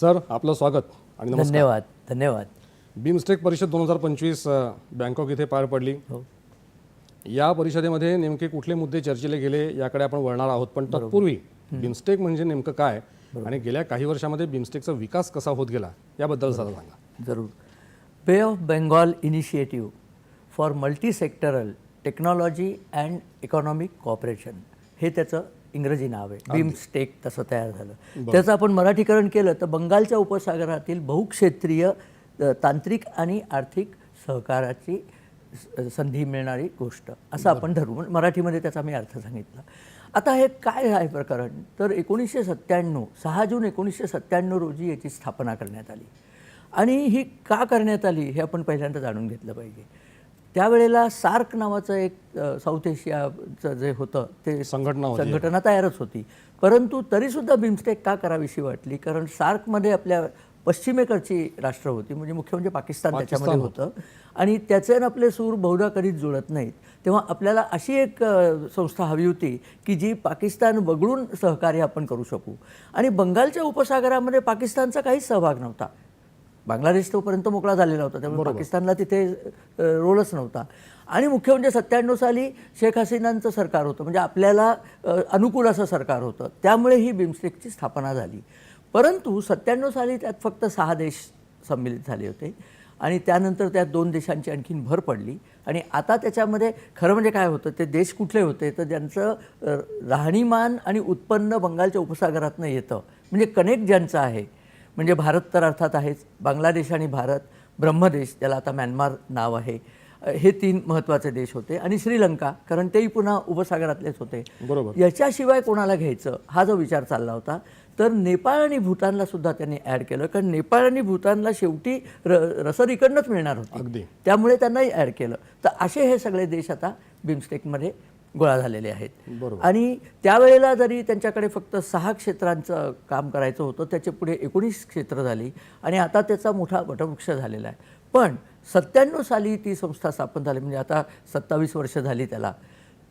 Sir आपलं स्वागत आणि नमस्कार. धन्यवाद धन्यवाद. बिमस्टेक परिषद दोन हजार पंचवीस बँकॉक इथे पार पडली. हो. या परिषदेमध्ये नेमके कुठले मुद्दे चर्चेले गेले याकडे आपण वळणार आहोत पण तत्पूर्वी बिमस्टेक म्हणजे नेमकं काय आणि गेल्या काही वर्षामध्ये बिमस्टेकचा विकास कसा होत गेला याबद्दल जरा सांगा. जरूर. Bay of Bengal Initiative for Multi Sectoral Technology and Economic Cooperation हे त्याचं इंग्रजी नाव आहे. बिमस्टेक तसं तयार झालं. त्याचं आपण मराठीकरण केलं तर बंगालच्या उपसागरातील बहुक्षेत्रीय तांत्रिक आणि आर्थिक सहकाराची संधी मिळणारी गोष्ट असं आपण ठरवून मराठीमध्ये त्याचा मी अर्थ सांगितला. आता हे काय आहे प्रकरण? तर एकोणीसशे सत्त्याण्णव सहा जून एकोणीसशे सत्त्याण्णव रोजी याची स्थापना करण्यात आली. आणि ही का करण्यात आली हे आपण पहिल्यांदा जाणून घेतलं पाहिजे. त्यावेळेला सार्क नावाचं एक साऊथ एशियाचं जे होतं ते संघटना होती. संघटना तयारच होती. परंतु तरीसुद्धा बिमस्टेक का करावीशी वाटली? कारण सार्कमध्ये आपल्या पश्चिमेकडची राष्ट्र होती म्हणजे मुख्य म्हणजे पाकिस्तान त्याच्यामध्ये होतं. आणि त्याचे आपले सूर बहुधा कधीच जुळत नाहीत. तेव्हा आपल्याला अशी एक संस्था हवी होती की जी पाकिस्तान वगळून सहकार्य आपण करू शकू. आणि बंगालच्या उपसागरामध्ये पाकिस्तानचा काहीच सहभाग नव्हता. बांगलादेश तोपर्यंत मोकळा झालेला होता. त्यामुळे पाकिस्तानला तिथे रोलच नव्हता. आणि मुख्य म्हणजे सत्त्याण्णव साली शेख हसीनांचं सरकार होतं. म्हणजे आपल्याला अनुकूल असं सरकार होतं. त्यामुळे ही बिमस्टेकची स्थापना झाली. परंतु सत्त्याण्णव साली त्यात फक्त सहा देश सम्मिलित झाले होते. आणि त्यानंतर त्यात दोन देशांची आणखीन भर पडली. आणि आता त्याच्यामध्ये खरं म्हणजे काय होतं ते देश कुठले होते तर ज्यांचं राहणीमान आणि उत्पन्न बंगालच्या उपसागरातनं येतं. म्हणजे कनेक्ट ज्यांचं आहे म्हणजे भारत तर अर्थात आहेच. बांगलादेश आणि भारत ब्रह्मदेश ज्याला आता म्यानमार नाव आहे हे तीन महत्त्वाचे देश होते. आणि श्रीलंका कारण तेही पुन्हा उपसागरातलेच होते. बरोबर. याच्याशिवाय कोणाला घ्यायचं? हा जो विचार चालला होता. तर नेपाळ आणि भूतानला सुद्धा त्यांनी ॲड केलं. कारण नेपाळ आणि भूतानला शेवटी र रसद इकडनंच मिळणार होती. अगदी. त्यामुळे त्यांनाही ॲड केलं. तर असे हे सगळे देश आता बिमस्टेकमध्ये गोळा झालेले आहेत. बरोबर. आणि त्यावेळेला जरी त्यांच्याकडे फक्त सहा क्षेत्रांचं काम करायचं होतं त्याचे पुढे एकोणीस क्षेत्र झाली आणि आता त्याचा मोठा वटवृक्ष झालेला आहे. पण सत्त्याण्णव साली ती संस्था स्थापन झाली म्हणजे आता सत्तावीस वर्ष झाली त्याला.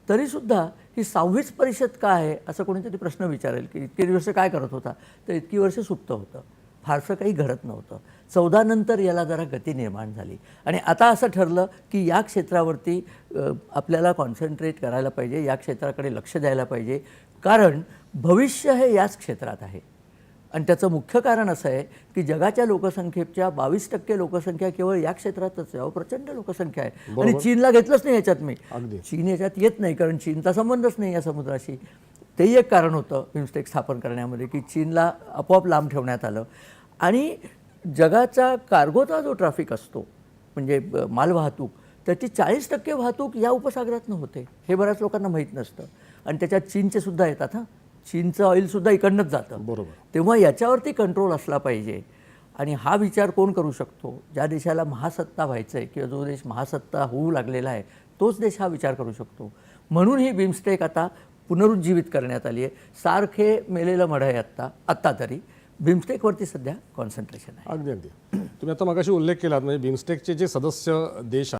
तरीसुद्धा ही सहावीच परिषद का आहे असं कोणीतरी प्रश्न विचारेल की इतकी वर्ष काय करत होता? तर इतकी वर्ष सुप्त होतं. फारसं काही घडत नव्हतं. चौदा नंतर याला जरा गती निर्माण झाली. आणि आता असं ठरलं की या क्षेत्रावरती आपल्याला कॉन्सन्ट्रेट करायला पाहिजे या क्षेत्राकडे लक्ष द्यायला पाहिजे. कारण भविष्य हे याच क्षेत्रात आहे. आणि त्याचं मुख्य कारण असं आहे की जगाच्या लोकसंख्येच्या बावीस टक्के लोकसंख्या केवळ या क्षेत्रातच आहे. प्रचंड लोकसंख्या आहे. आणि चीनला घेतलंच नाही ह्याच्यात मी. चीन याच्यात येत नाही कारण चीनचा संबंधच नाही या समुद्राशी. तेही एक कारण होतं बिमस्टेक स्थापन करण्यामध्ये की चीनला आपोआप लांब ठेवण्यात आलं. आणि जगाचा कार्गोचा जो ट्रॅफिक असतो म्हणजे मालवाहतूक त्याची चाळीस टक्के वाहतूक या उपसागरातनं होते. हे बऱ्याच लोकांना माहीत नसतं. आणि त्याच्यात चीनचे सुद्धा येतात हां. चीनचं ऑइलसुद्धा इकडनंच जातं. बरोबर. तेव्हा याच्यावरती कंट्रोल असला पाहिजे. आणि हा विचार कोण करू शकतो? ज्या देशाला महासत्ता व्हायचं आहे किंवा जो देश महासत्ता होऊ लागलेला आहे तोच देश हा विचार करू शकतो. म्हणून ही बिमस्टेक आता पुनरुज्जीवित करण्यात आली आहे. सारखे मेलेलं मढ आहे आत्ता आत्ता तरी. बिमस्टेकवरती सध्या कॉन्सन्ट्रेशन आहे. अगदी अगदी. तुम्ही आता मगाशी उल्लेख केलात म्हणजे बिमस्टेकचे जे सदस्य देश